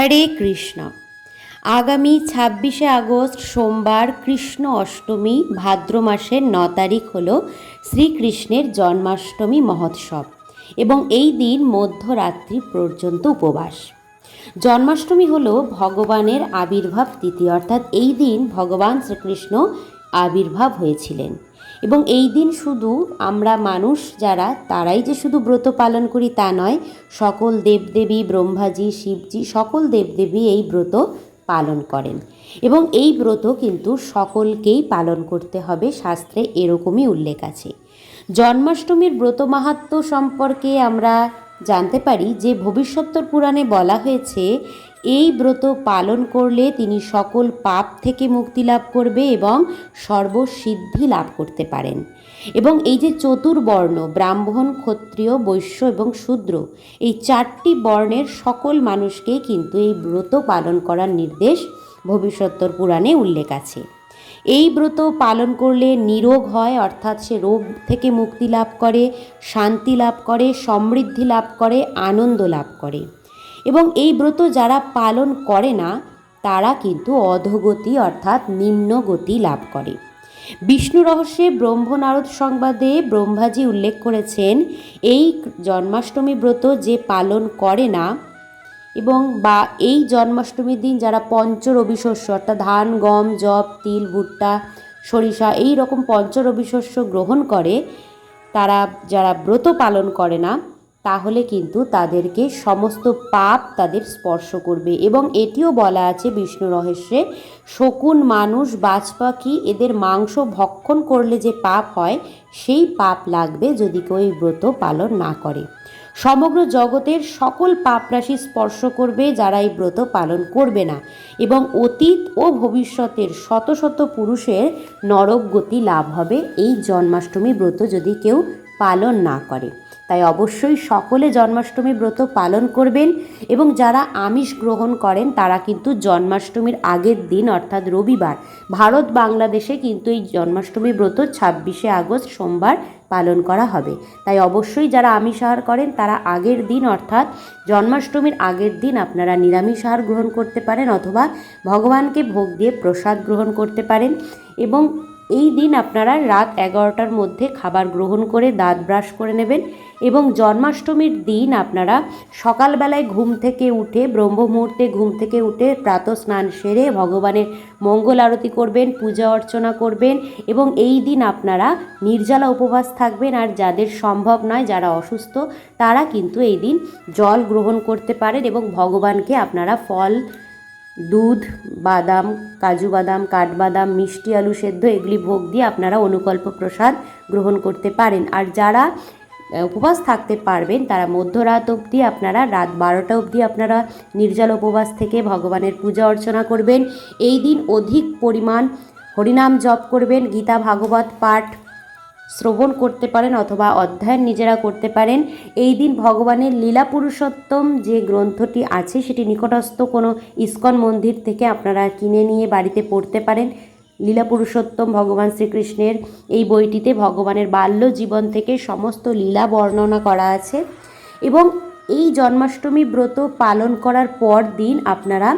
হরে কৃষ্ণ। আগামী ছাব্বিশে আগস্ট সোমবার কৃষ্ণ অষ্টমী, ভাদ্র মাসের ন তারিখ হল শ্রীকৃষ্ণের জন্মাষ্টমী মহোৎসব এবং এই দিন মধ্যরাত্রি পর্যন্ত উপবাস। জন্মাষ্টমী হল ভগবানের আবির্ভাব তিথি, অর্থাৎ এই দিন ভগবান শ্রীকৃষ্ণ আবির্ভাব হয়েছিলেন। এবং এই দিন শুধু আমরা মানুষ যারা, তারাই যে শুধু ব্রত পালন করি তা নয়, সকল দেবদেবী, ব্রহ্মাজি, শিবজি, সকল দেবদেবী এই ব্রত পালন করেন। এবং এই ব্রত কিন্তু সকলকেই পালন করতে হবে, শাস্ত্রে এরকমই উল্লেখ আছে। জন্মাষ্টমীর ব্রত মাহাত্ম্য সম্পর্কে আমরা জানতে পারি যে ভবিষ্যত্তর পুরাণে বলা হয়েছে এই ব্রত পালন করলে তিনি সকল পাপ থেকে মুক্তি লাভ করবে এবং সর্বসিদ্ধি লাভ করতে পারেন। এবং এই যে চতুর্বর্ণ, ব্রাহ্মণ, ক্ষত্রিয়, বৈশ্য এবং শূদ্র, এই চারটি বর্ণের সকল মানুষকে কিন্তু এই ব্রত পালন করার নির্দেশ ভবিষ্যত্তর পুরাণে উল্লেখ আছে। এই ব্রত পালন করলে নিরোগ হয়, অর্থাৎ সে রোগ থেকে মুক্তি লাভ করে, শান্তি লাভ করে, সমৃদ্ধি লাভ করে, আনন্দ লাভ করে। এবং এই ব্রত যারা পালন করে না, তারা কিন্তু অধগতি অর্থাৎ নিম্ন গতি লাভ করে। বিষ্ণু রহস্যে ব্রহ্মনারদ সংবাদে ব্রহ্মাজি উল্লেখ করেছেন, এই জন্মাষ্টমী ব্রত যে পালন করে না এবং বা এই জন্মাষ্টমীর দিন যারা পঞ্চ রবিশস্য অর্থাৎ ধান, গম জব তিল, ভুট্টা, সরিষা এই রকম পঞ্চ রবিশস্য গ্রহণ করে, তারা যারা ব্রত পালন করে না তাহলে কিন্তু তাদেরকে সমস্ত পাপ তাদের স্পর্শ করবে। এবং এটিও বলা আছে বিষ্ণু রহস্যে, শকুন, মানুষ বাজ পাখি এদের মাংস ভক্ষণ করলে যে পাপ হয়, সেই পাপ লাগবে যদি কেউ এই ব্রত পালন না করে। সমগ্র জগতের সকল পাপরাশি স্পর্শ করবে যারা এই ব্রত পালন করবে না। এবং অতীত ও ভবিষ্যতের শত শত পুরুষের নরক গতি লাভ হবে। এই জন্মাষ্টমী ব্রত যদি কেউ পালন না করে। তাই অবশ্যই সকলে জন্মাষ্টমী ব্রত পালন করবেন এবং যারা আমিষ গ্রহণ করেন, তারা কিন্তু জন্মাষ্টমীর আগের দিন, অর্থাৎ রবিবার, ভারত বাংলাদেশে কিন্তু এই জন্মাষ্টমী ব্রত ছাব্বিশে আগস্ট সোমবার পালন করা হবে। তাই অবশ্যই যারা আমিষ আহার করেন, তারা আগের দিন, অর্থাৎ জন্মাষ্টমীর আগের দিন আপনারা নিরামিষ আহার গ্রহণ করতে পারেন অথবা ভগবানকে ভোগ দিয়ে প্রসাদ গ্রহণ করতে পারেন এবং এই দিন আপনারা রাত এগারোটার মধ্যে খাবার গ্রহণ করে দাঁত ব্রাশ করে নেবেন এবং জন্মাষ্টমীর দিন আপনারা সকালবেলায় ঘুম থেকে উঠে, ব্রহ্ম মুহূর্তে ঘুম থেকে উঠে প্রাত স্নান সেরে ভগবানের মঙ্গল আরতি করবেন, পূজা অর্চনা করবেন এবং এই দিন আপনারা নির্জলা উপবাস থাকবেন। আর যাদের সম্ভব নয়, যারা অসুস্থ, তারা কিন্তু এই দিন জল গ্রহণ করতে পারেন এবং ভগবানকে আপনারা ফল দুধ, বাদাম, কাজু বাদাম কাঠবাদাম মিষ্টি, আলু সেদ্ধ, এগুলি ভোগ দিয়ে আপনারা অনুকল্প প্রসাদ গ্রহণ করতে পারেন। আর যারা উপবাস থাকতে পারবেন, তারা মধ্যরাত অবধি আপনারা, রাত বারোটা অবধি আপনারা নির্জল উপবাস থেকে ভগবানের পূজা অর্চনা করবেন। এই দিন অধিক পরিমাণ হরিনাম জপ করবেন, গীতা, ভাগবত পাঠ শ্রবণ করতে পারেন অথবা অধ্যয়ন নিজেরা করতে পারেন। এই দিন ভগবানের লীলা পুরুষোত্তম যে গ্রন্থটি আছে, সেটি নিকটস্থ কোনো ইস্কন মন্দির থেকে আপনারা কিনে নিয়ে বাড়িতে পড়তে পারেন। লীলা পুরুষোত্তম ভগবান শ্রীকৃষ্ণের এই বইটিতে ভগবানের বাল্য জীবন থেকে সমস্ত লীলা বর্ণনা করা আছে এবং এই জন্মাষ্টমী ব্রত পালন করার পর দিন আপনারা,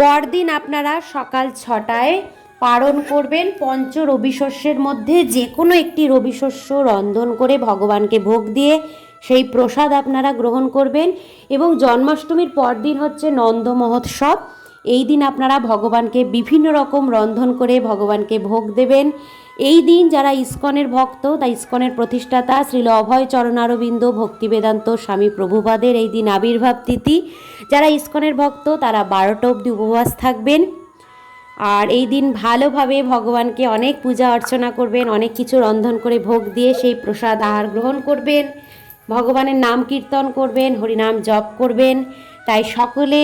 পরদিন আপনারা সকাল ছটায় পালন করবেন পঞ্চ রবিশস্যের মধ্যে যে কোনো একটি রবিশস্য রন্ধন করে ভগবানকে ভোগ দিয়ে সেই প্রসাদ আপনারা গ্রহণ করবেন এবং জন্মাষ্টমীর পরদিন হচ্ছে নন্দ মহোৎসব। এই দিন আপনারা ভগবানকে বিভিন্ন রকম রন্ধন করে ভগবানকে ভোগ দেবেন। এই দিন যারা ইস্কনের ভক্ত তা ইস্কনের প্রতিষ্ঠাতা শ্রীল অভয় চরণারবিন্দ, ভক্তিবেদান্ত স্বামী প্রভুপাদের এই দিন আবির্ভাব তিথি। যারা ইস্কনের ভক্ত, তারা বারোটা অবধি উপবাস থাকবেন। আর এই দিন ভালোভাবে ভগবানকে অনেক পূজা অর্চনা করবেন, অনেক কিছু রন্ধন করে ভোগ দিয়ে সেই প্রসাদ আহার গ্রহণ করবেন, ভগবানের নাম কীর্তন করবেন, হরিনাম জপ করবেন। তাই সকলে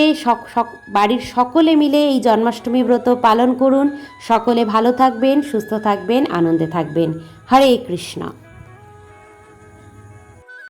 বাড়ির সকলে মিলে এই জন্মাষ্টমী ব্রত পালন করুন। সকলে ভালো থাকবেন, সুস্থ থাকবেন, আনন্দে থাকবেন। হরে কৃষ্ণ।